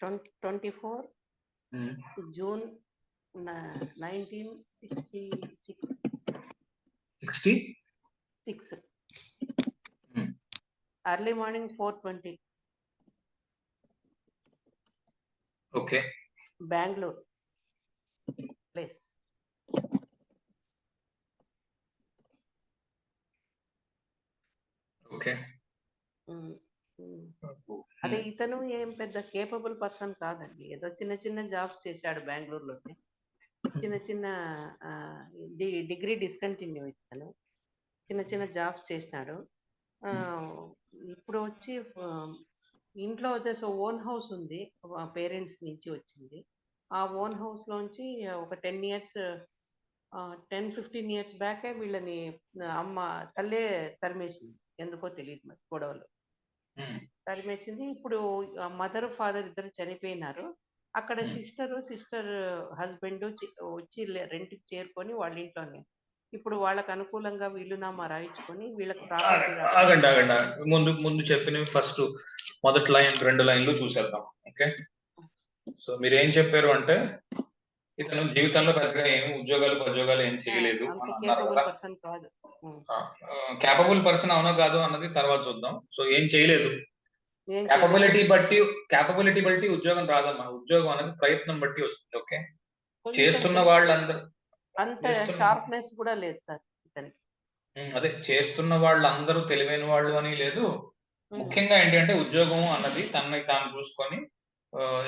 24. Mm-hmm. June 1966. Mm. Early morning 4.20. Okay. Bangalore. Place. Okay. Mm. అదే ఇతను ఏం పెద్ద కేపబుల్ పర్సన్ కాదండి. ఏదో చిన్న చిన్న జాబ్స్ చేశాడు బెంగళూరులోనే చిన్న చిన్న డిగ్రీ డిస్కంటిన్యూ ఇచ్చాను చిన్న చిన్న జాబ్స్ చేసినాడు ఇప్పుడు వచ్చి ఇంట్లో వచ్చేసి ఓన్ హౌస్ ఉంది. పేరెంట్స్ నుంచి వచ్చింది. ఆ ఓన్ హౌస్ లోంచి ఒక ten years ten fifteen years బ్యాకే వీళ్ళని అమ్మ తల్లే తరిమేసింది. ఎందుకో తెలియదు మరి గొడవలు. తరిమేసింది ఇప్పుడు మదర్ ఫాదర్ ఇద్దరు చనిపోయినారు. అక్కడ. సిస్టర్ సిస్టర్ హస్బెండ్ వచ్చి రెంట్ చేరుకొని వాళ్ళ ఇంట్లోనే. ఇప్పుడు వాళ్ళకి అనుకూలంగా వీలునామా రాయించుకొని వీళ్ళకి ఆగండి ఆగండి. ముందు ముందు చెప్పినవి ఫస్ట్ మొదటి లైన్ రెండు లైన్లు చూసేద్దాం. ఓకే? సో మీరు ఏం చెప్పారు అంటే ఇతను జీవితంలో పెద్దగా ఏమి ఉద్యోగాలు ఉద్యోగాలు ఏం చేయలేదు కేపబుల్ పర్సన్ కాదు. క్యాపబుల్ పర్సన్ అవునో కాదు అన్నది తర్వాత చూద్దాం. సో ఏం చేయలేదు. ఏం క్యాపబిలిటీ బట్టి క్యాపబిలిటీ బట్టి ఉద్యోగం రాదమ్మా ఉద్యోగం అనేది ప్రయత్నం బట్టి వస్తుంది ఓకే? చేస్తున్న వాళ్ళందరూ అంత షార్ప్నెస్ కూడా లేదు సార్ అదే చేస్తున్న వాళ్ళందరూ తెలివైన వాళ్ళు అని లేదు. ముఖ్యంగా ఏంటి అంటే ఉద్యోగం అన్నది తనని తాను చూసుకొని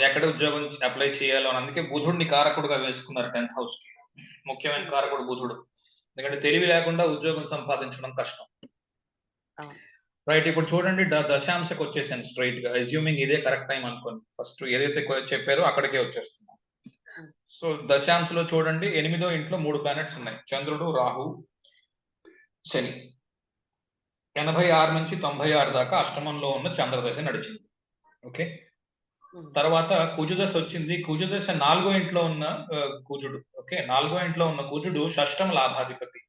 ఎక్కడ ఉద్యోగం అప్లై చేయాలో అని. అందుకే బుధుడిని కారకుడుగా వేసుకున్నారు టెన్త్ హౌస్కి. ముఖ్యమైన కారకుడు బుధుడు. ఎందుకంటే తెలివి లేకుండా ఉద్యోగం సంపాదించడం కష్టం. రైట్ ఇప్పుడు చూడండి దశాంశకు వచ్చేసాను స్ట్రైట్గా. అజ్యూమింగ్ ఇదే కరెక్ట్ టైం అనుకోండి. ఫస్ట్ ఏదైతే చెప్పారో అక్కడికే వచ్చేస్తున్నాం. సో దశాంశలో చూడండి ఎనిమిదో ఇంట్లో మూడు ప్లానెట్స్ ఉన్నాయి. చంద్రుడు రాహు శని. ఎనభై ఆరు నుంచి తొంభై ఆరు దాకా అష్టమంలో ఉన్న చంద్రదశ నడిచింది. ఓకే. తర్వాత కుజుదశ వచ్చింది. కుజుదశ నాలుగో ఇంట్లో ఉన్న కుజుడు ఓకే? నాలుగో ఇంట్లో ఉన్న కుజుడు షష్టమ లాభాధిపతి.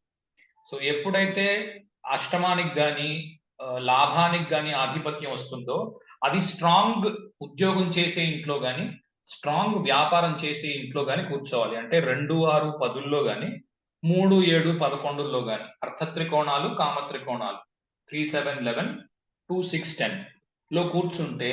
సో ఎప్పుడైతే అష్టమానికి గాని లాభానికి గాని ఆధిపత్యం వస్తుందో అది స్ట్రాంగ్ ఉద్యోగం చేసే ఇంట్లో గాని స్ట్రాంగ్ వ్యాపారం చేసే ఇంట్లో గాని కూర్చోవాలి. అంటే రెండు ఆరు పదుల్లో గాని మూడు ఏడు పదకొండుల్లో గాని అర్థత్రికోణాలు కామత్రికోణాలు కామ త్రికోణాలు three seven eleven two six టెన్లో కూర్చుంటే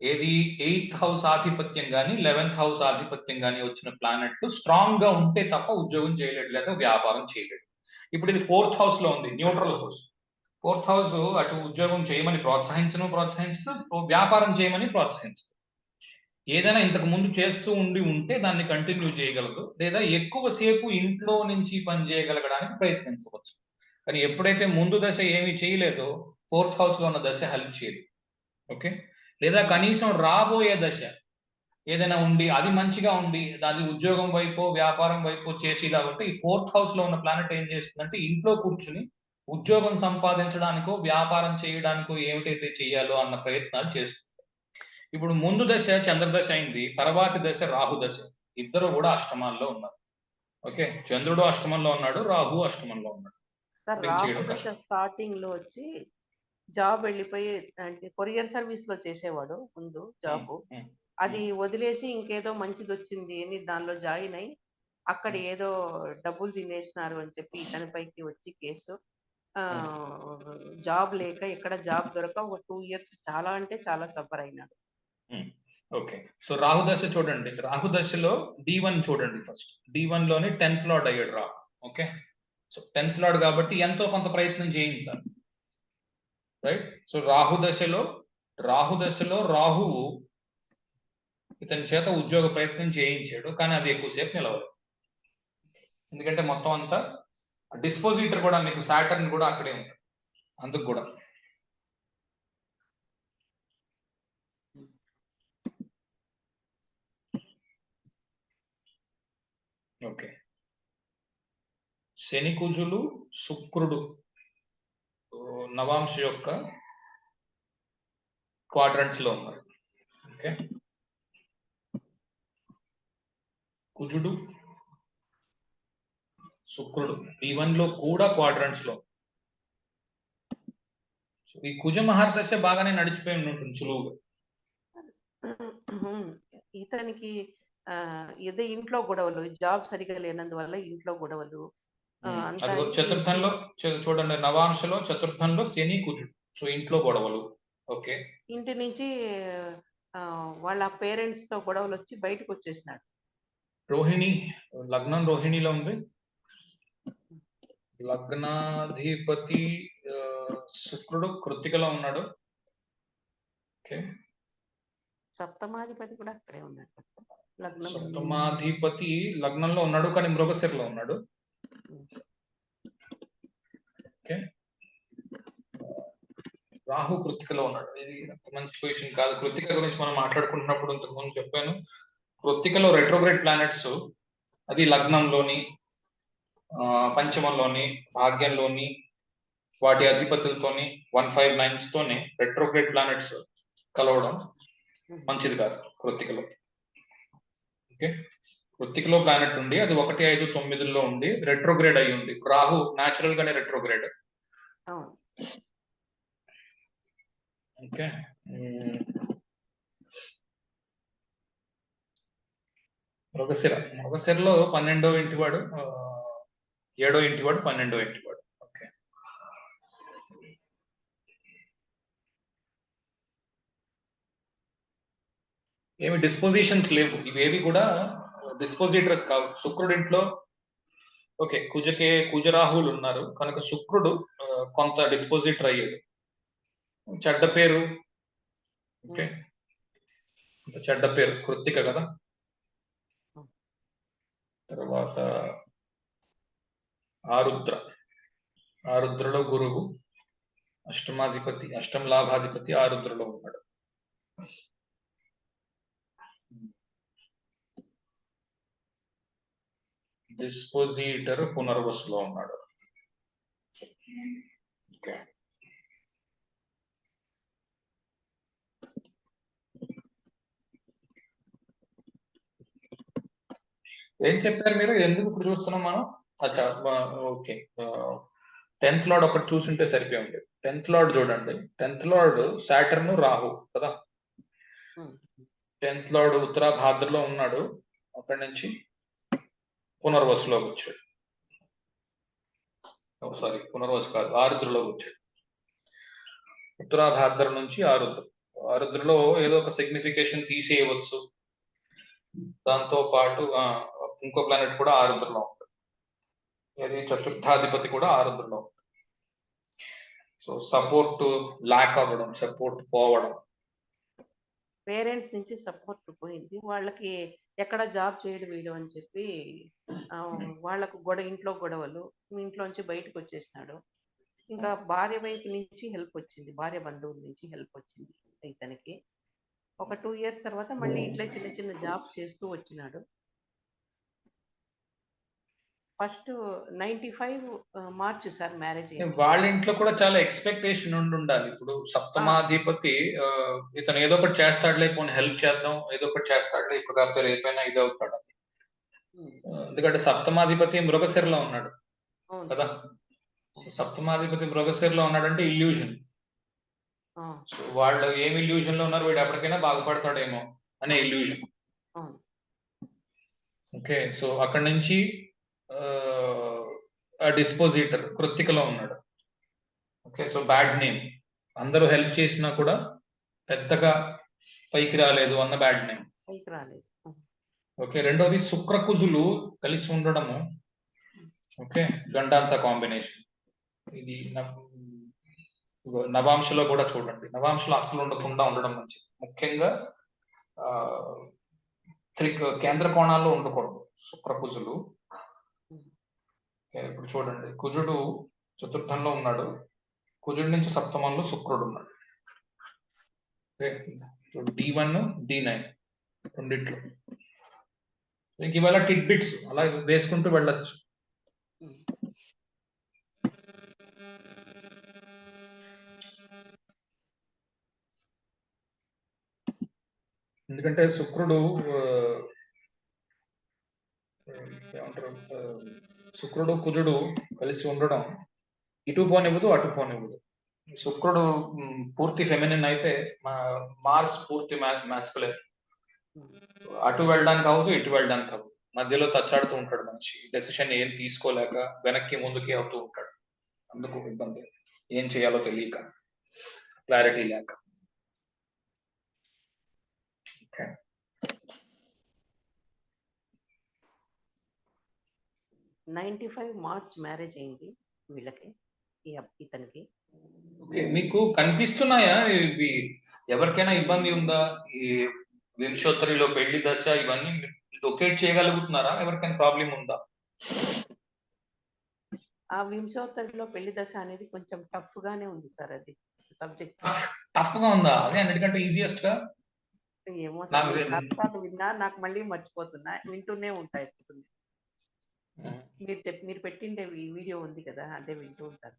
ఏది ఎయిత్ హౌస్ ఆధిపత్యం కానీ లెవెన్త్ హౌస్ ఆధిపత్యం కానీ వచ్చిన ప్లానెట్ స్ట్రాంగ్గా ఉంటే తప్ప ఉద్యోగం చేయలేడు లేదా వ్యాపారం చేయలేడు. ఇప్పుడు ఇది ఫోర్త్ హౌస్లో ఉంది న్యూట్రల్ హౌస్. ఫోర్త్ హౌస్ అటు ఉద్యోగం చేయమని ప్రోత్సహించను ప్రోత్సహించదు వ్యాపారం చేయమని ప్రోత్సహించదు ఏదైనా ఇంతకు ముందు చేస్తూ ఉండి ఉంటే దాన్ని కంటిన్యూ చేయగలదు లేదా ఎక్కువసేపు ఇంట్లో నుంచి పని చేయగలగడానికి ప్రయత్నించవచ్చు. కానీ ఎప్పుడైతే ముందు దశ ఏమీ చేయలేదో ఫోర్త్ హౌస్లో ఉన్న దశ హెల్ప్ చేయదు. ఓకే? లేదా కనీసం రాబోయే దశ ఏదైనా ఉండి అది మంచిగా ఉండి అది ఉద్యోగం వైపు వ్యాపారం వైపు చేసి కాబట్టి ఈ ఫోర్త్ హౌస్లో ఉన్న ప్లానెట్ ఏం చేస్తుందంటే ఇంట్లో కూర్చుని ఉద్యోగం సంపాదించడానికో వ్యాపారం చేయడానికో ఏమిటైతే చేయాలో అన్న ప్రయత్నాలు చేస్తుంది. ఇప్పుడు ముందు దశ చంద్రదశ అయింది తర్వాతి దశ రాహు దశ. ఇద్దరు కూడా అష్టమాల్లో ఉన్నారు. ఓకే? చంద్రుడు అష్టమంలో ఉన్నాడు రాహు అష్టమంలో ఉన్నాడు. స్టార్టింగ్లో వచ్చి జాబ్ వెళ్ళిపోయి అంటే కొరియర్ సర్వీస్లో చేసేవాడు ముందు జాబ్. అది వదిలేసి ఇంకేదో మంచిది వచ్చింది అని దానిలో జాయిన్ అయ్యి అక్కడ ఏదో డబ్బులు తినేసినారు అని చెప్పి ఇతనిపైకి వచ్చి కేసు. ఆ, జాబ్ లేక ఎక్కడ జాబ్ దొరక ఒక టూ ఇయర్స్ చాలా అంటే చాలా సఫర్ అయినాడు. ఓకే. సో రాహు దశ చూడండి. రాహు దశలో డి వన్ చూడండి ఫస్ట్. డి వన్లోనే టెన్త్ లార్డ్ అయ్యాడు Rahu. Okay? So tenth lord కాబట్టి ఎంతో కొంత ప్రయత్నం చేయించాలి. రైట్ సో రాహు దశలో రాహు దశలో రాహువు ఇతని చేత ఉద్యోగ ప్రయత్నం చేయించాడు కానీ అది ఎక్కువసేపు నిలవలేదు ఎందుకంటే మొత్తం అంతా డిస్పోజిటర్ కూడా మీకు సాటర్న్ కూడా అక్కడే ఉంది అందుకు కూడా. ఓకే. శని కుజులు శుక్రుడు. నవాంశ యొక్క క్వాడ్రంట్స్లో ఉన్నారు. ఓకే కుజుడు శుక్రుడు ఈ వన్లో కూడా క్వాడ్రంట్స్లో ఈ కుజ మహార్దశ బాగానే నడిచిపోయి ఉంటుంది సులువుగా. ఇతనికి ఏదో ఇంట్లో గొడవలు, జాబ్ సరిగ్గా లేనందువల్ల ఇంట్లో గొడవలు. అదిగో చతుర్థంలో చూడండి నవాంశలో చతుర్థంలో శని, కుజుడు. సో, ఇంట్లో గొడవలు. ఓకే. ఇంటి నుంచి వాళ్ళ పేరెంట్స్‌తో గొడవలొచ్చి బయటకొచ్చేసినాడు. రోహిణి లగ్నం రోహిణిలో ఉంది. లగ్నాధిపతి శుక్రుడు కృత్తికలో ఉన్నాడు. ఓకే. సప్తమాధిపతి కూడా అక్కడే ఉన్నాడు. లగ్నం సప్తమాధిపతి లగ్నంలో ఉన్నాడు. కానీ మృగశిరలో ఉన్నాడు. ఓకే. రాహు కృత్తికలో ఉన్నాడు. ఇది అంత మంచి పొజిషన్ కాదు. కృత్తిక గురించి మనం మాట్లాడుకుంటున్నప్పుడు ఇంతకుముందు చెప్పాను. కృత్తికలో రెట్రోగ్రేడ్ ప్లానెట్స్ అది లగ్నంలోని పంచమంలోని, భాగ్యంలోని వాటి అధిపతులతోని 159స్ తోని రెట్రోగ్రేడ్ ప్లానెట్స్ కలవడం హ్మ్. మంచిది కాదు కృత్తికలో. ఓకే. కృత్తికలో ప్లానెట్ ఉండి అది 1, 5, 9లో ఉండి రెట్రోగ్రేడ్ అయ్యి ఉంది. రాహు నేచురల్ గానే రెట్రోగ్రేడ్. ఓకే. మృగశిర. మృగశిరలో 12వ ఇంటివాడు ఏడో ఇంటివాడు, 12వ ఇంటివాడు. ఓకే. ఏమి డిస్పోజిషన్స్ లేవు. ఇవేవి కూడా డిస్పోజిటర్స్ కావు. శుక్రుడి ఇంట్లో ఓకే. కుజకే కుజరాహువులు ఉన్నారు. కనుక శుక్రుడు కొంత డిస్పోజిటర్ అయ్యాడు. చెడ్డ పేరు. ఓకే. చెడ్డ పేరు కృత్తిక కదా! తర్వాత ఆరుద్ర. ఆరుద్రలో గురువు. అష్టమాధిపతి, అష్టం లాభాధిపతి ఆరుద్రలో ఉన్నాడు. డిస్పోజిటర్ పునర్వసులో ఉన్నాడు. ఓకే. ఏం చెప్పారు మీరు? ఎందుకు ఇప్పుడు చూస్తున్నాం మనం? అచ్చా! ఓకే. 10థ్ లార్డ్ ఒకటి చూసుంటే సరిపోయి ఉండేది. 10థ్ లార్డ్ చూడండి. 10థ్ లార్డ్ సాటర్న్, రాహు కదా! 10థ్ లార్డ్ ఉత్తర భాద్రలో ఉన్నాడు. అక్కడి నుంచి పునర్వసులోకి వచ్చాడు. సారీ పునర్వసు కాదు. ఆరుద్రలోకి వచ్చాడు. ఉత్తరాభాద్ర నుంచి ఆరుద్ర. ఆరుద్రలో ఏదో ఒక సిగ్నిఫికేషన్ తీసేయవచ్చు. దాంతో పాటు ఇంకో ప్లానెట్ కూడా ఆరుద్రలో ఉంటుంది అది చతుర్థాధిపతి కూడా ఆరుద్రలో ఉంటుంది సో, సపోర్ట్ ల్యాక్ అవ్వడం, సపోర్ట్ పోవడం. పేరెంట్స్ నుంచి సపోర్ట్ పోయింది. వాళ్ళకి ఎక్కడ జాబ్ చేయడు వీడు అని చెప్పి ఆహ్, వాళ్ళకు గొడ ఇంట్లో గొడవలు. ఇంట్లోంచి బయటకొచ్చేసినాడు. ఇంకా భార్య వైపు నుంచి హెల్ప్ వచ్చింది. భార్య బంధువుల నుంచి హెల్ప్ వచ్చింది ఇతనికి. ఒక 2 ఇయర్స్ తర్వాత మళ్ళీ ఇట్లే చిన్న చిన్న జాబ్స్ చేస్తూ వచ్చినాడు. ఫస్ట్ 95 ఆహ్, మార్చ్ సార్ మ్యారేజ్. వాళ్ళ ఇంట్లో కూడా చాలా ఎక్స్‌పెక్టేషన్ ఉండుండాలి. ఇప్పుడు ఆ! సప్తమాధిపతి ఇతను ఏదో ఒకటి చేస్తాడులే పోనీ హెల్ప్ చేద్దాం. ఏదో ఒకటి చేస్తాడులే ఇప్పుడు కాకపోతే రేపైనా. హ్మ్. ఆహ్, ఎందుకంటే సప్తమాధిపతి మృగశిరలో ఉన్నాడు. కదా! సప్తమాధిపతి మృగశిరలో ఉన్నాడంటే ఇల్యూషన్. ఆ! సో, వాళ్ళు ఏమి ఇల్యూషన్‌లో ఉన్నారు వీడు ఎప్పటికైనా బాగుపడతాడేమో అనే ఇల్యూషన్. అవును. ఓకే. సో, అక్కడి నుంచి ఆ డిస్పోజిటర్ కృత్తికలో ఉన్నాడు. ఓకే. So, bad name. అందరూ హెల్ప్ చేసినా కూడా పెద్దగా పైకి రాలేదు అన్న బ్యాడ్ నేమ్. పైకి రాలేదు. హ్మ్. ఓకే. రెండోది శుక్రకుజులు కలిసి ఉండడము. ఓకే. గండాంత కాంబినేషన్. ఇది నవాంశలో కూడా చూడండి. నవాంశలో అసలు ఉండకుండా ఉండడం మంచిది. ముఖ్యంగా కేంద్ర కోణాల్లో ఉండకూడదు శుక్రకుజులు. ఇప్పుడు చూడండి. కుజుడు చతుర్థంలో ఉన్నాడు. కుజుడి నుంచి సప్తమంలో శుక్రుడున్నాడు. ఓకే. డి1, డి9 రెండిట్లో. ఇంక ఇవాళ టిట్ బిట్స్ అలా వేసుకుంటూ వెళ్ళచ్చు ఎందుకంటే శుక్రుడు ఏమంటారు శుక్రుడు, కుజుడు కలిసి ఉండడం ఇటు పోనివ్వదు, అటు పోనివ్వదు. శుక్రుడు పూర్తి ఫెమినిన్ అయితే మా- మార్స్ పూర్తి మాస్కులే అటు వెళ్ళడానికి అవ్వదు ఇటు వెళ్ళడానికి అవ్వదు. మధ్యలో తచ్చాడుతూ ఉంటాడు మనిషి. డెసిషన్ ఏం తీసుకోలేక వెనక్కి ముందుకి అవుతూ ఉంటాడు. అందుకు ఇబ్బంది. ఏం చేయాలో తెలియక క్లారిటీ లేక. Okay ninety five March marriage అయింది వీళ్ళకి ఇతనికి. ఓకే మీకు కనిపిస్తున్నాయా? ఇవి ఎవరికైనా ఇబ్బంది ఉందా? ఈ వింశోత్తరిలో పెళ్ళి దశ ఇవన్నీ లొకేట్ చేయగలుగుతున్నారా? ఎవరికైనా ప్రాబ్లం ఉందా? ఆ వింశోత్తరిలో పెళ్ళి దశ అనేది కొంచెం టఫ్ గానే ఉంది సార్ అది సబ్జెక్ట్. టఫ్గా ఉందా? అదే అన్నిటికంటే ఈజియెస్ట్గా? ఏమో సార్ విన్నా నాకు మళ్ళీ మర్చిపోతున్నా వింటూనే ఉంటాయి. మీరు చెప్ మీరు పెట్టిండే వీడియో ఉంది కదా అదే వింటూ ఉంటాను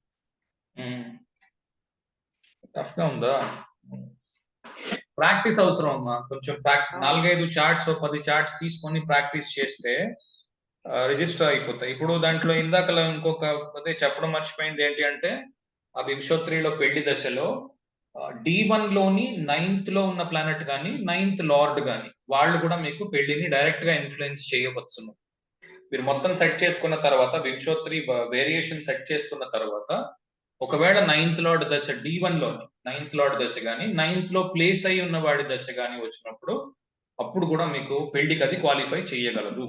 టఫ్గా ఉందా? ప్రాక్టీస్ అవసరం అమ్మా. కొంచెం. నాలుగైదు చార్ట్స్ పది చార్ట్స్ తీసుకొని ప్రాక్టీస్ చేస్తే రిజిస్టర్ అయిపోతాయి. ఇప్పుడు దాంట్లో ఇందాక ఇంకొక అదే చెప్పడం మర్చిపోయింది ఏంటి అంటే ఆ వింశోత్రిలో పెళ్ళి దశలో డి వన్లోని నైన్త్లో ఉన్న ప్లానెట్ కానీ నైన్త్ లార్డ్ కానీ వాళ్ళు కూడా మీకు పెళ్ళిని డైరెక్ట్గా ఇన్ఫ్లుయెన్స్ చేయవచ్చును. మీరు మొత్తం సెట్ చేసుకున్న తర్వాత వింశోత్రి వేరియేషన్ సెట్ చేసుకున్న తర్వాత ఒకవేళ నైన్త్ లార్డ్ దశ డి వన్లోని నైన్త్ లార్డ్ దశ కానీ నైన్త్లో ప్లేస్ అయి ఉన్న వాడి దశ కానీ వచ్చినప్పుడు అప్పుడు కూడా మీకు పెళ్ళికి అది క్వాలిఫై చేయగలదు.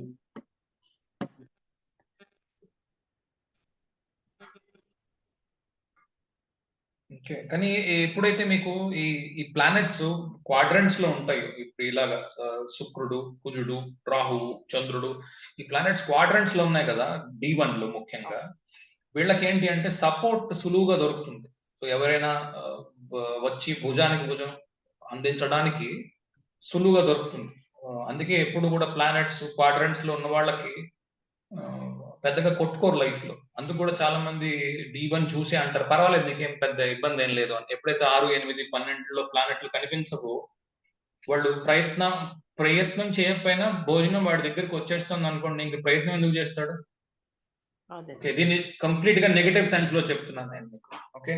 ఓకే. కానీ ఎప్పుడైతే మీకు ఈ ఈ ప్లానెట్స్ క్వాడ్రంట్స్లో ఉంటాయో ఇప్పుడు ఇలాగా శుక్రుడు కుజుడు రాహువు చంద్రుడు ఈ ప్లానెట్స్ క్వాడ్రంట్స్లో ఉన్నాయి కదా డి వన్లో ముఖ్యంగా వీళ్ళకి ఏంటి అంటే సపోర్ట్ సులువుగా దొరుకుతుంది. సో ఎవరైనా వచ్చి భుజానికి భుజం అందించడానికి సులువుగా దొరుకుతుంది. అందుకే ఎప్పుడు కూడా ప్లానెట్స్ క్వాడ్రంట్స్లో ఉన్న వాళ్ళకి పెద్దగా కొట్టుకోరు లైఫ్లో. అందుకు కూడా చాలా మంది డి వన్ చూసి అంటారు పర్వాలేదు నీకేం పెద్ద ఇబ్బంది ఏం లేదు అని. ఎప్పుడైతే ఆరు ఎనిమిది పన్నెండులో ప్లానెట్లు కనిపించవో వాళ్ళు ప్రయత్నం ప్రయత్నం చేయకపోయినా భోజనం వాడి దగ్గరికి వచ్చేస్తుంది అనుకోండి ఇంక ప్రయత్నం ఎందుకు చేస్తాడు? దీన్ని కంప్లీట్గా నెగటివ్ సెన్స్లో చెప్తున్నాను నేను మీకు ఓకే?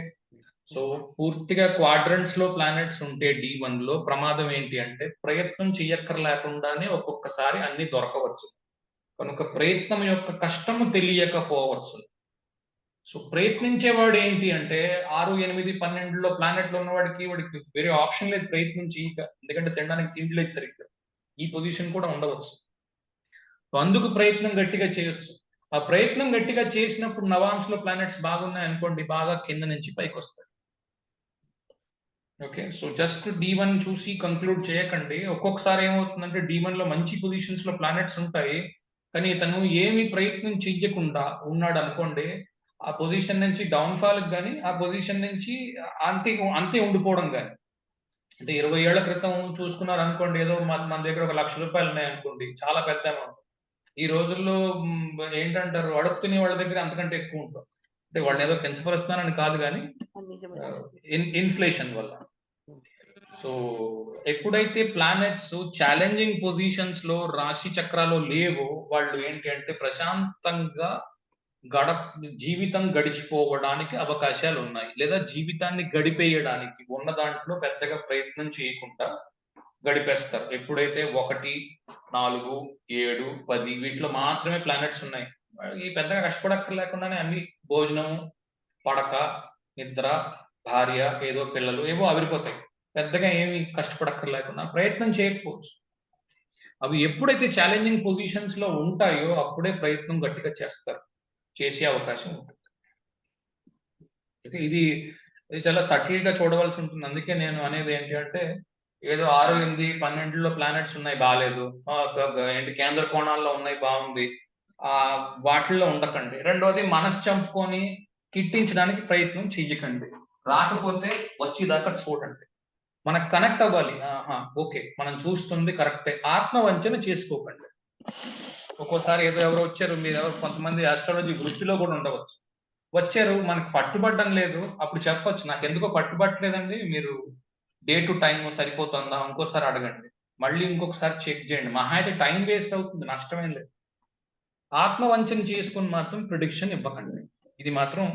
సో పూర్తిగా క్వాడ్రంట్స్లో ప్లానెట్స్ ఉంటే డి వన్లో ప్రమాదం ఏంటి అంటే ప్రయత్నం చెయ్యక్కర్ లేకుండానే ఒక్కొక్కసారి అన్ని దొరకవచ్చు. కనుక ప్రయత్నం యొక్క కష్టము తెలియకపోవచ్చు. సో ప్రయత్నించేవాడు ఏంటి అంటే ఆరు ఎనిమిది పన్నెండులో ప్లానెట్లో ఉన్నవాడికి వాడికి వేరే ఆప్షన్ లేదు ప్రయత్నించి ఎందుకంటే తినడానికి తిండి లేదు సరిగ్గా. ఈ పొజిషన్ కూడా ఉండవచ్చు. అందుకు ప్రయత్నం గట్టిగా చేయొచ్చు. ఆ ప్రయత్నం గట్టిగా చేసినప్పుడు నవాంశలో ప్లానెట్స్ బాగున్నాయి అనుకోండి బాగా కింద నుంచి పైకి వస్తాయి. Okay so just D one చూసి కంక్లూడ్ చేయకండి. ఒక్కొక్కసారి ఏమవుతుందంటే డి వన్లో మంచి పొజిషన్స్లో ప్లానెట్స్ ఉంటాయి. కానీ తను ఏమి ప్రయత్నం చెయ్యకుండా ఉన్నాడు అనుకోండి ఆ పొజిషన్ నుంచి డౌన్ ఫాల్ కానీ ఆ పొజిషన్ నుంచి అంతే అంతే ఉండిపోవడం కానీ అంటే ఇరవై ఏళ్ళ క్రితం చూసుకున్నారు అనుకోండి ఏదో మన దగ్గర ఒక లక్ష రూపాయలు ఉన్నాయి అనుకోండి చాలా పెద్ద అమౌంట్ ఈ రోజుల్లో ఏంటంటారు అడుగుతునే వాళ్ళ దగ్గర అంతకంటే ఎక్కువ ఉంటుంది అంటే వాళ్ళని ఏదో పెంచపరుస్తున్నానని కాదు కానీ ఇన్ఫ్లేషన్ వల్ల. సో ఎప్పుడైతే ప్లానెట్స్ ఛాలెంజింగ్ పొజిషన్స్లో రాశి చక్రాలు లేవో వాళ్ళు ఏంటి అంటే ప్రశాంతంగా గడ జీవితం గడిచిపోవడానికి అవకాశాలు ఉన్నాయి లేదా జీవితాన్ని గడిపేయడానికి ఉన్న దాంట్లో పెద్దగా ప్రయత్నం చేయకుండా గడిపేస్తారు. ఎప్పుడైతే ఒకటి నాలుగు ఏడు పది వీటిలో మాత్రమే ప్లానెట్స్ ఉన్నాయి. ఈ పెద్దగా కష్టపడక్కర్లేకుండానే అన్ని భోజనం పడక నిద్ర భార్య ఏదో పిల్లలు ఏవో అవిరిపోతాయి. పెద్దగా ఏమి కష్టపడక్కర్లేకుండా ప్రయత్నం చేయకపోవచ్చు. అవి ఎప్పుడైతే ఛాలెంజింగ్ పొజిషన్స్లో ఉంటాయో అప్పుడే ప్రయత్నం గట్టిగా చేస్తారు. చేసే అవకాశం ఉంటుంది. ఓకే, ఇది ఇది చాలా సటిల్గా చూడవలసి ఉంటుంది. అందుకే నేను అనేది ఏంటి అంటే ఏదో ఆరు ఎనిమిది పన్నెండులో ప్లానెట్స్ ఉన్నాయి బాగాలేదు ఏంటి కేంద్ర కోణాల్లో ఉన్నాయి బాగుంది. ఆ వాటిల్లో ఉండకండి. రెండోది మనసు చంపుకొని కిట్టించడానికి ప్రయత్నం చెయ్యకండి. రాకపోతే వచ్చేదాకా చూడండి. మనకు కనెక్ట్ అవ్వాలి. ఓకే మనం చూస్తుంది కరెక్టే ఆత్మవంచన చేసుకోకండి. ఒక్కోసారి ఏదో ఎవరో వచ్చారు మీరు ఎవరు కొంతమంది ఆస్ట్రాలజీ వృత్తిలో కూడా ఉండవచ్చు. వచ్చారు మనకి పట్టుబట్టడం లేదు అప్పుడు చెప్పొచ్చు నాకు ఎందుకో పట్టుబట్టలేదండి మీరు డే టు టైం సరిపోతుందా? ఇంకోసారి అడగండి. మళ్ళీ ఇంకొకసారి చెక్ చేయండి. మహా అయితే టైం వేస్ట్ అవుతుంది నష్టమేం లేదు. ఆత్మవంచన చేసుకుని మాత్రం ప్రిడిక్షన్ ఇవ్వకండి. ఇది మాత్రం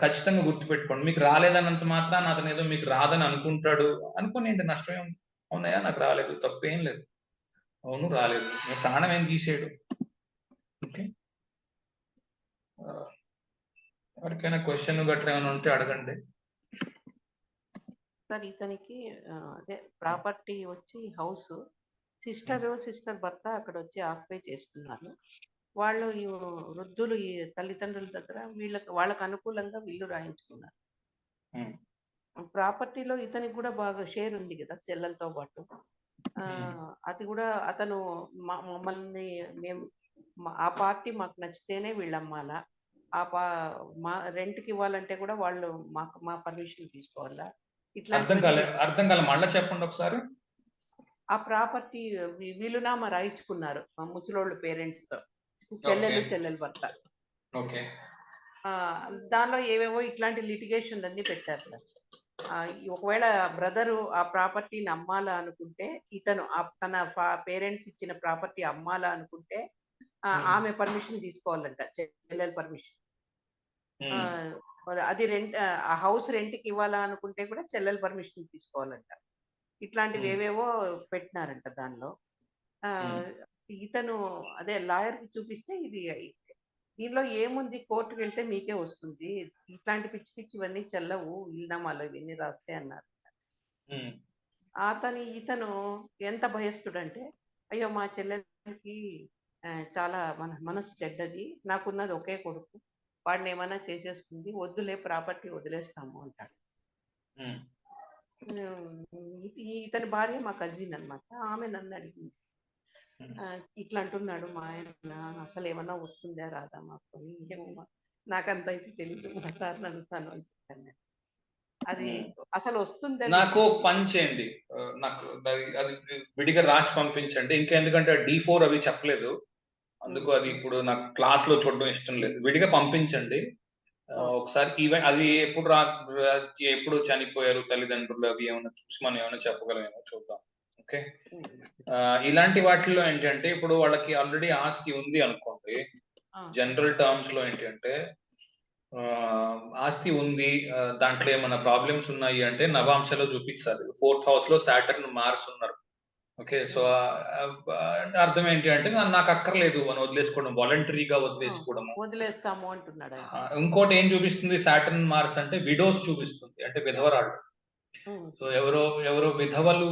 ఖచ్చితంగా గుర్తుపెట్టుకోండి. మీకు రాలేదన్నంత మాత్రాన అతను ఏదో మీకు రాదని అనుకుంటాడు. అనుకుని ఏంటి నష్టమే అవునయా? నాకు రాలేదు తప్పు ఏం లేదు. అవును రాలేదు. మీ ప్రాణం ఏం తీసేయడు ఓకే? ఎవరికైనా క్వశ్చన్ గట్రా ఏమైనా ఉంటే అడగండి. సార్ ఇతనికి అదే ప్రాపర్టీ వచ్చి హౌస్. సిస్టర్ సిస్టర్ భర్త అక్కడ వచ్చి ఆక్యుపై చేస్తున్నారు. వాళ్ళు ఈ వృద్ధులు ఈ తల్లిదండ్రుల దగ్గర వీళ్ళకి వాళ్ళకి అనుకూలంగా విల్లు రాయించుకున్నారు. ప్రాపర్టీలో ఇతనికి కూడా బాగా షేర్ ఉంది కదా చెల్లెలతో పాటు. అది కూడా అతను మమ్మల్ని మేము ఆ పార్టీ మాకు నచ్చితేనే వీళ్ళు అమ్మాలా ఆ పా మా రెంట్కి ఇవ్వాలంటే కూడా వాళ్ళు మాకు మా పర్మిషన్ తీసుకోవాలా? అర్థం కాలే అర్థం కాలే. మళ్ళీ చెప్పండి ఒకసారి. ఆ ప్రాపర్టీ వీలునామా రాయించుకున్నారు మా ముసలోళ్ళు పేరెంట్స్తో చెల్లెలు. చెల్లెలు భర్త. ఓకే. దానిలో ఏవేవో ఇట్లాంటి లిటిగేషన్ అన్ని పెట్టారు సార్. ఒకవేళ బ్రదరు ఆ ప్రాపర్టీని అమ్మాలా అనుకుంటే ఇతను తన పేరెంట్స్ ఇచ్చిన ప్రాపర్టీ అమ్మాలా అనుకుంటే. ఆమె పర్మిషన్ తీసుకోవాలంట చెల్లెలు పర్మిషన్ అది రెంట్ ఆ హౌస్ రెంట్కి ఇవ్వాలా అనుకుంటే కూడా చెల్లెలు పర్మిషన్ తీసుకోవాలంట ఇట్లాంటివి. ఏవేవో పెట్టినారంట దానిలో ఆ. ఇతను అదే లాయర్కి చూపిస్తే ఇది దీనిలో ఏముంది? కోర్టుకు వెళ్తే మీకే వస్తుంది. ఇట్లాంటి పిచ్చి పిచ్చివన్నీ చెల్లవు. ఇల్నామాలో ఇవన్నీ రాస్తే అన్నారు. అతని ఇతను ఎంత భయస్తుడంటే అయ్యో మా చెల్లెలకి చాలా మన మనసు చెడ్డది. నాకున్నది ఒకే కొడుకు. వాడిని ఏమైనా చేసేస్తుంది. వద్దులే ప్రాపర్టీ వదిలేస్తాము అంటాడు. ఇతని భార్య మా కజిన్ అన్నమాట. ఆమె నన్ను అడిగింది. ఇట్లా అంటున్నాడు మా ఆయన. అసలు ఏమన్నా వస్తుందా రాదా మాకు ఏమో నాకంత అయితే తెలియదు మా సార్ని అడుగుతాను అని చెప్పాను. అది అసలు వస్తుందా నాకు పని చేయండి. నాకు అది- విడిగా రాసి పంపించండి. ఇంకా ఎందుకంటే డి ఫోర్ అవి చెప్పలేదు. అందుకు అది ఇప్పుడు నాకు క్లాస్లో చూడడం ఇష్టం లేదు. విడిగా పంపించండి. ఒకసారి ఈవెంట్ అది ఎప్పుడు రా ఎప్పుడు చనిపోయారు తల్లిదండ్రులు అవి ఏమైనా చూసి మనం ఏమైనా చెప్పగలమేమో చూద్దాం. ఓకే. ఇలాంటి వాటిలో ఏంటంటే ఇప్పుడు వాళ్ళకి ఆల్రెడీ ఆస్తి ఉంది అనుకోండి జనరల్ టర్మ్స్లో ఏంటంటే ఆస్తి ఉంది దాంట్లో ఏమైనా ప్రాబ్లమ్స్ ఉన్నాయి అంటే నవాంశలో చూపించాలి. ఫోర్త్ హౌస్లో సాటర్న్ మార్స్ ఉన్నారు. ఓకే సో అర్థం ఏంటి అంటే నాకు అక్కర్లేదు అని వదిలేసుకోవడం వాలంటరీగా వదిలేసుకోవడము. వదిలేస్తాము అంటున్నాడు ఇంకోటి ఏం చూపిస్తుంది సాటర్న్ మార్స్ అంటే విడోస్ చూపిస్తుంది అంటే విధవరాళ్ళు. సో ఎవరో ఎవరో విధవలు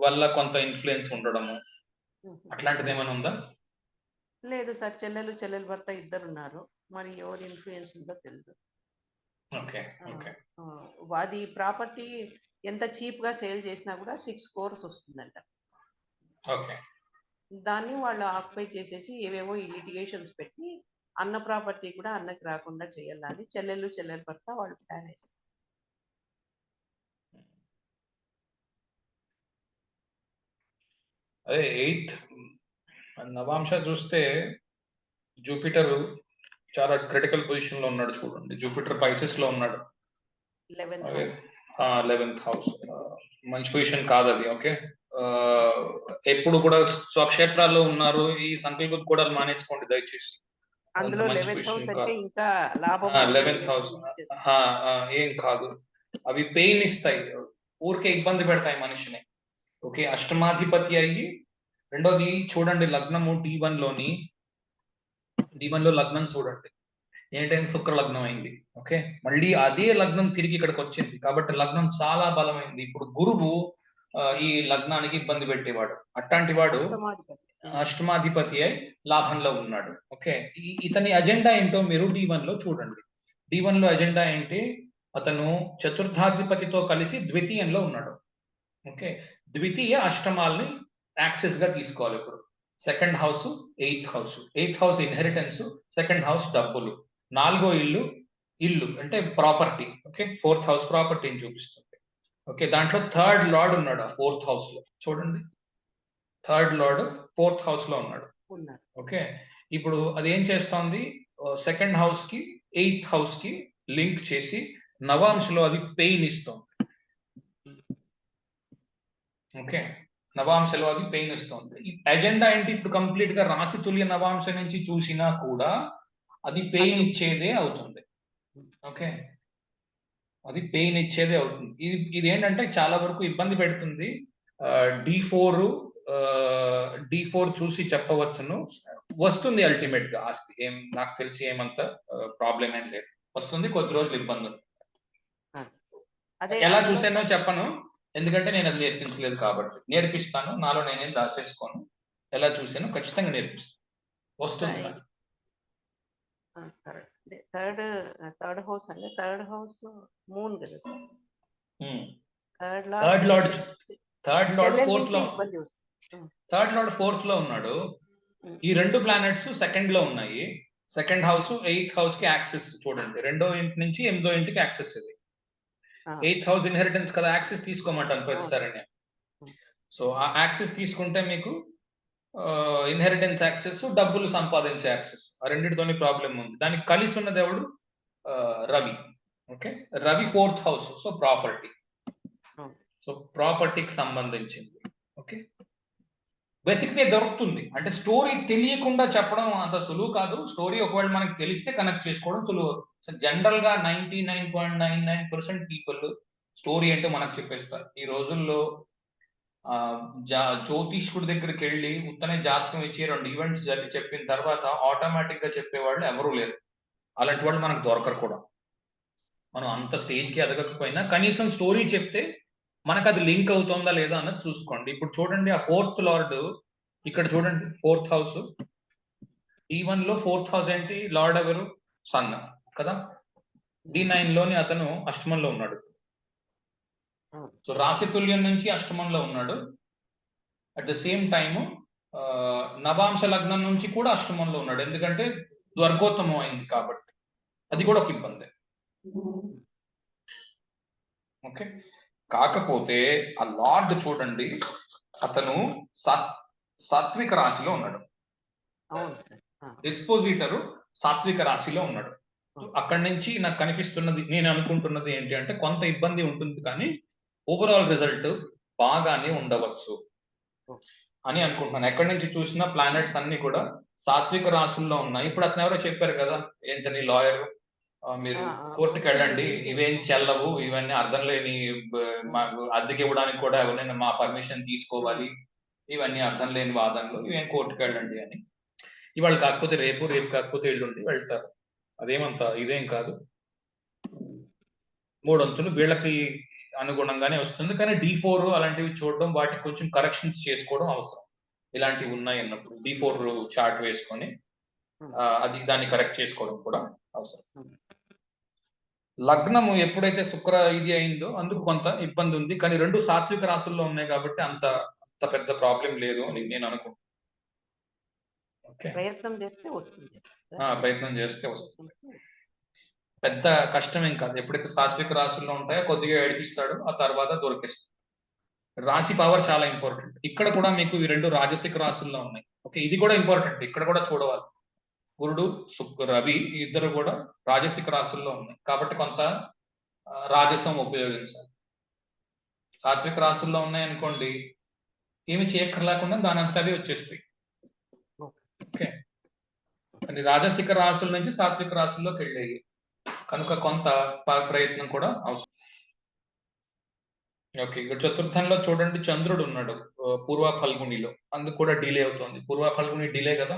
వల్ల కొంత ఇన్ఫ్లుయెన్స్ ఉండడము. అట్లాంటిది ఏమైనా ఉందా? లేదు సార్. చెల్లెలు చెల్లెలు భర్త ఇద్దరు ఉన్నారు మరి ఎవరి ఇన్ఫ్లుయెన్స్ ఉందో తెలియదు ఓకే ఓకే. ఆ, అది ప్రాపర్టీ ఎంత చీప్గా సేల్ చేసినా కూడా సిక్స్ కోర్స్ వస్తుందంట. ఓకే. దాన్ని వాళ్ళు ఆక్యుపై చేసేసి ఏవేవో లిటిగేషన్స్ పెట్టి అన్న ప్రాపర్టీ కూడా అన్నకి రాకుండా చేయాలని చెల్లెలు చెల్లెలు భర్త వాళ్ళు ప్లాన్ వేస్తారు అదే ఎయిత్ నవాంశ చూస్తే జూపిటర్ చాలా క్రిటికల్ పొజిషన్లో ఉన్నాడు చూడండి. జూపిటర్ పైసెస్లో ఉన్నాడు. లెవెన్త్ హౌస్ మంచి పొజిషన్ కాదు అది ఓకే? ఎప్పుడు కూడా స్వక్షేత్రాల్లో ఉన్నారు. ఈ సంకల్ప కూడా మానేసుకోండి దయచేసి. అందులో లెవెన్త్ హౌస్ ఏం కాదు. అవి పెయిన్ ఇస్తాయి. ఊరికే ఇబ్బంది పెడతాయి మనిషిని. ఓకే అష్టమాధిపతి అయ్యి రెండోది చూడండి లగ్నము డి వన్లోని డి వన్లో లగ్నం చూడండి. ఏంటంటే శుక్ర లగ్నం అయింది? ఓకే మళ్ళీ అదే లగ్నం తిరిగి ఇక్కడికి వచ్చింది. కాబట్టి లగ్నం చాలా బలమైంది. ఇప్పుడు గురువు ఈ లగ్నానికి ఇబ్బంది పెట్టేవాడు. అట్లాంటి వాడు అష్టమాధిపతి. అయి లాభంలో ఉన్నాడు. ఓకే ఇతని అజెండా ఏంటో మీరు డి వన్లో చూడండి. డి వన్లో అజెండా ఏంటి? అతను చతుర్థాధిపతితో కలిసి ద్వితీయంలో ఉన్నాడు. ఓకే ద్వితీయ అష్టమాల్ని యాక్సెస్గా తీసుకోవాలి ఇప్పుడు. Second house eighth house. Eighth house inheritance second house డబ్బులు. నాలుగో ఇల్లు ఇల్లు అంటే ప్రాపర్టీ. ఓకే? ఫోర్త్ హౌస్ ప్రాపర్టీని చూపిస్తుంది. ఓకే? దాంట్లో థర్డ్ లార్డ్ ఉన్నాడు ఆ ఫోర్త్ హౌస్లో చూడండి. థర్డ్ లార్డ్ ఫోర్త్ హౌస్లో ఉన్నాడు. ఓకే? ఇప్పుడు అది ఏం చేస్తోంది సెకండ్ హౌస్కి ఎయిత్ హౌస్కి లింక్ చేసి నవాంశలో అది పెయిన్ ఇస్తుంది. ఓకే. నవాంశలో అది పెయిన్ ఇస్తుంది ఈ అజెండా ఏంటి? ఇప్పుడు కంప్లీట్గా రాశి తుల్య నవాంశ నుంచి చూసినా కూడా అది పెయిన్ ఇచ్చేదే అవుతుంది. ఓకే. అది పెయిన్ ఇచ్చేదే అవుతుంది. ఇది ఇది ఏంటంటే చాలా వరకు ఇబ్బంది పెడుతుంది. డి ఫోర్ డి ఫోర్ చూసి చెప్పవచ్చును. వస్తుంది అల్టిమేట్గా ఆస్తి. ఏం నాకు తెలిసి ఏమంత ప్రాబ్లం ఏం లేదు. వస్తుంది కొద్ది రోజులు ఇబ్బంది ఎలా చూసానో చెప్పను. ఎందుకంటే నేను అది నేర్పించలేదు కాబట్టి. నేర్పిస్తాను నాలో నేనేం దాచేసుకోను ఎలా చూసానో ఖచ్చితంగా నేర్పిస్తాను. వస్తుంది థర్డ్ థర్డ్ హౌస్ అంటే థర్డ్ హౌస్ మూన్ కదా. థర్డ్ lord థర్డ్ లార్డ్ ఫోర్త్లో థర్డ్ లార్డ్ ఫోర్త్లో ఉన్నాడు. Hmm. ఈ రెండు ప్లానెట్స్ సెకండ్లో ఉన్నాయి. సెకండ్ హౌస్ ఎయిత్ హౌస్కి యాక్సెస్ చూడండి. రెండో ఇంటి నుంచి ఎనిమిదో ఇంటికి యాక్సెస్ ఇది. ఎయిత్ హౌస్ ఇన్హెరిటెన్స్ కదా యాక్సెస్ తీసుకోమంటాను ప్రతిసారి నేను. సో ఆ యాక్సెస్ తీసుకుంటే మీకు ఇన్హెరిటెన్స్ యాక్సెస్ డబ్బులు సంపాదించే యాక్సెస్ ఆ రెండింటితోని ప్రాబ్లం ఉంది. దానికి కలిసి ఉన్న దేవుడు Ravi. Okay? Ravi fourth house. So property. So ప్రాపర్టీకి సంబంధించింది. ఓకే? వెతికితే దొరుకుతుంది. అంటే స్టోరీ తెలియకుండా చెప్పడం అంత సులువు కాదు. స్టోరీ ఒకవేళ మనకి తెలిస్తే కనెక్ట్ చేసుకోవడం సులువు. జనరల్గా ninety nine point nine nine percent people story అంటే మనకు చెప్పేస్తారు. ఈ రోజుల్లో ఆ జ్యోతిష్కుడి దగ్గరికి వెళ్ళి ఉత్తనే జాతకం ఇచ్చి రెండు ఈవెంట్స్ జరిగి చెప్పిన తర్వాత ఆటోమేటిక్గా చెప్పేవాళ్ళు ఎవరూ లేరు. అలాంటి వాళ్ళు మనకు దొరకరు కూడా. మనం అంత స్టేజ్కి ఎదగకపోయినా కనీసం స్టోరీ చెప్తే మనకు అది లింక్ అవుతుందా లేదా అన్నది చూసుకోండి. ఇప్పుడు చూడండి ఆ ఫోర్త్ లార్డ్ ఇక్కడ చూడండి ఫోర్త్ హౌస్ ఈవెన్ వన్లో ఫోర్త్ హౌస్ ఏంటి? లార్డ్ ఎవరు? సన్ కదా? డి నైన్లోని అతను అష్టమంలో ఉన్నాడు. సో రాశి తుల్యం నుంచి అష్టమంలో ఉన్నాడు. అట్ ద సేమ్ టైమ్ నవాంశ లగ్నం నుంచి కూడా అష్టమంలో ఉన్నాడు. ఎందుకంటే వర్గోత్తమం అయింది కాబట్టి. అది కూడా ఒక ఇబ్బంది. ఓకే? కాకపోతే ఆ లార్డ్ చూడండి అతను సాత్ సాత్విక రాశిలో ఉన్నాడు. డిస్పోజిటరు సాత్విక రాశిలో ఉన్నాడు. అక్కడి నుంచి నాకు కనిపిస్తున్నది నేను అనుకుంటున్నది ఏంటి అంటే కొంత ఇబ్బంది ఉంటుంది కానీ ఓవరాల్ రిజల్ట్ బాగానే ఉండవచ్చు అని అనుకుంటున్నాను. ఎక్కడి నుంచి చూసినా ప్లానెట్స్ అన్ని కూడా సాత్విక రాశుల్లో ఉన్నాయి. ఇప్పుడు అతను ఎవరో చెప్పారు కదా ఏంటని లాయర్ మీరు. కోర్టుకి వెళ్ళండి ఇవేం చెల్లవు ఇవన్నీ అర్థం లేని మాకు అద్దెకి ఇవ్వడానికి కూడా ఎవరైనా మా పర్మిషన్ తీసుకోవాలి ఇవన్నీ అర్థం లేని వాదనలు ఇవేం కోర్టుకి వెళ్ళండి అని. ఇవాళ కాకపోతే రేపు రేపు కాకపోతే ఎల్లుండి వెళ్తారు. అదేమంత ఇదేం కాదు. మూడొంతులు వీళ్ళకి అనుగుణంగానే వస్తుంది. కానీ డి ఫోర్ అలాంటివి చూడడం వాటికి కొంచెం కరెక్షన్స్ చేసుకోవడం అవసరం. ఇలాంటివి ఉన్నాయి అన్నప్పుడు డి ఫోర్ చార్ట్ వేసుకొని అది దాన్ని కరెక్ట్ చేసుకోవడం కూడా అవసరం. లగ్నము ఎప్పుడైతే శుక్ర ఇది అయిందో అందుకు కొంత ఇబ్బంది ఉంది. కానీ రెండు సాత్విక రాశుల్లో ఉన్నాయి కాబట్టి అంత అంత పెద్ద ప్రాబ్లం లేదు అని నేను అనుకుంటున్నాను ప్రయత్నం చేస్తే వస్తుంది. ప్రయత్నం చేస్తే వస్తుంది. పెద్ద కష్టం ఏం కాదు. ఎప్పుడైతే సాత్విక రాశుల్లో ఉంటాయో కొద్దిగా ఏడిపిస్తాడు ఆ తర్వాత దొరికేస్తాడు. రాశి పవర్ చాలా ఇంపార్టెంట్ ఇక్కడ కూడా మీకు ఈ రెండు రాజసిక రాశుల్లో ఉన్నాయి. ఓకే ఇది కూడా ఇంపార్టెంట్ ఇక్కడ కూడా చూడవాలి. గురుడు శుక్ర రవి ఇద్దరు కూడా రాజసిక రాశుల్లో ఉన్నాయి. కాబట్టి కొంత రాజసం ఉపయోగించాలి. సాత్విక రాశుల్లో ఉన్నాయి అనుకోండి ఏమి చేయక్కర్లేకుండా దాని అంతటా అవి వచ్చేస్తాయి. కానీ రాజసిక రాశుల నుంచి సాత్విక రాశుల్లోకి వెళ్ళేవి. కనుక కొంత ప్రయత్నం కూడా అవసరం. ఓకే ఇక్కడ చతుర్థంలో చూడండి చంద్రుడు ఉన్నాడు పూర్వ ఫల్గునిలో. అందుకు కూడా డిలే అవుతుంది. పూర్వ ఫల్గుని డిలే కదా?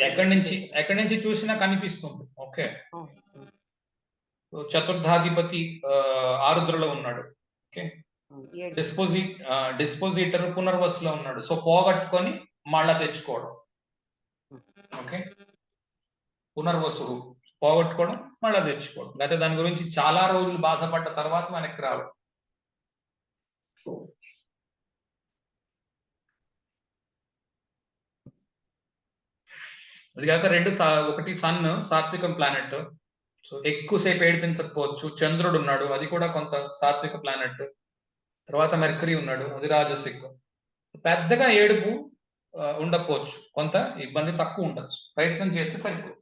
ఎక్కడి నుంచి ఎక్కడి నుంచి చూసినా కనిపిస్తుంది. ఓకే. చతుర్థాధిపతి ఆరుద్రలో ఉన్నాడు. ఓకే. ఏడు. డిస్పోజి డిస్పోజిటర్ పునర్వసులో ఉన్నాడు. సో పోగొట్టుకొని మళ్ళా తెచ్చుకోవడం. ఓకే. పునర్వసు పోగొట్టుకోవడం మళ్ళీ తెచ్చుకోవడం. లేకపోతే దాని గురించి చాలా రోజులు బాధపడ్డ తర్వాత వెనక్కి రావడం. అది కాక రెండు సా- ఒకటి సన్ సాత్వికం ప్లానెట్. సో ఎక్కువసేపు ఏడిపించకపోవచ్చు. చంద్రుడు ఉన్నాడు. అది కూడా కొంత సాత్విక ప్లానెట్. తర్వాత మెర్కరీ ఉన్నాడు. అది రాజసిక్ పెద్దగా ఏడుపు ఉండకపోవచ్చు. కొంత ఇబ్బంది తక్కువ ఉండొచ్చు. ప్రయత్నం చేస్తే సరిపోతుంది.